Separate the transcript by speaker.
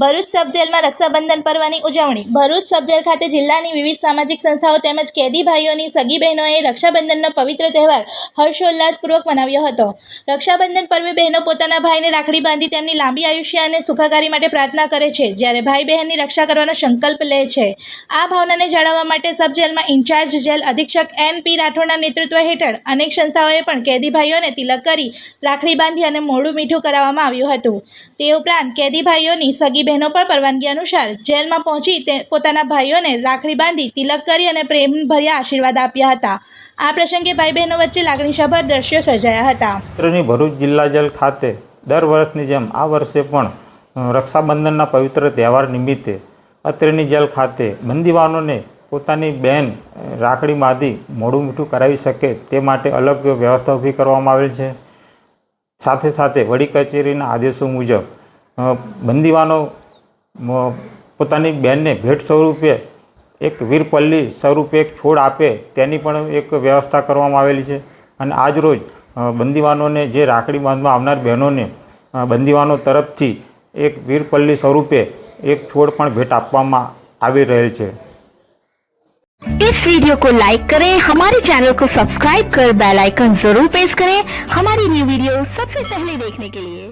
Speaker 1: ભરૂચ સબ જેલમાં રક્ષાબંધન પર્વની ઉજવણી. ભરૂચ સબ જેલ ખાતે જિલ્લાની વિવિધ સામાજિક સંસ્થાઓ તેમજ કેદી ભાઈઓની સગી બહેનોએ રક્ષાબંધનનો પવિત્ર તહેવાર હર્ષોલ્લાસપૂર્વક મનાવ્યો હતો. રક્ષાબંધન પર્વે બહેનો પોતાના ભાઈને રાખડી બાંધી તેમની લાંબી આયુષ્ય અને સુખાકારી માટે પ્રાર્થના કરે છે, જ્યારે ભાઈ બહેનની રક્ષા કરવાનો સંકલ્પ લે છે. આ ભાવનાને જાળવવા માટે સબ જેલમાં ઇન્ચાર્જ જેલ અધિક્ષક એન પી રાઠોડના નેતૃત્વ હેઠળ અનેક સંસ્થાઓએ પણ કેદી ભાઈઓને તિલક કરી રાખડી બાંધી અને મોડું મીઠું કરાવવામાં આવ્યું હતું. તે ઉપરાંત કેદી ભાઈઓની સગી બહેનો પણ પરવાનગી અનુસાર જેલમાં પહોંચી તે પોતાના ભાઈઓને રાખડી બાંધી તિલક કરી અને પ્રેમભર્યા આશીર્વાદ આપ્યા હતા. આ પ્રસંગે ભાઈ બહેનો વચ્ચે લાગણીસભર દ્રશ્યો સર્જાયા હતા.
Speaker 2: ભરૂચ જિલ્લા જેલ ખાતે દર વર્ષની જેમ આ વર્ષે પણ રક્ષાબંધનના પવિત્ર તહેવાર નિમિત્તે અત્રેની જેલ ખાતે બંદીવાનોને પોતાની બહેન રાખડી બાંધી મોડું મીઠું કરાવી શકે તે માટે અલગ વ્યવસ્થા ઊભી કરવામાં આવેલ છે. સાથે સાથે વડી કચેરીના આદેશો મુજબ બંદીવાનો મ, પોતાની બહેનને ભેટ સ્વરૂપે એક વીરપલ્લી સ્વરૂપે એક છોડ આપે તેની પણ એક વ્યવસ્થા કરવામાં આવેલી છે અને આજરોજ અ, બંદીવાનોને જે રાખડી બાંધવા આવનાર બહેનોને અ, બંદીવાનો તરફથી એક વીરપલ્લી સ્વરૂપે એક છોડ પણ ભેટ આપવામાં આવી રહેલ છે
Speaker 3: इस वीडियो को लाइक करें हमारे चैनल को सब्सक्राइब कर बेल आइकन जरूर प्रेस करें हमारी न्यू वीडियो सबसे पहले देखने के लिए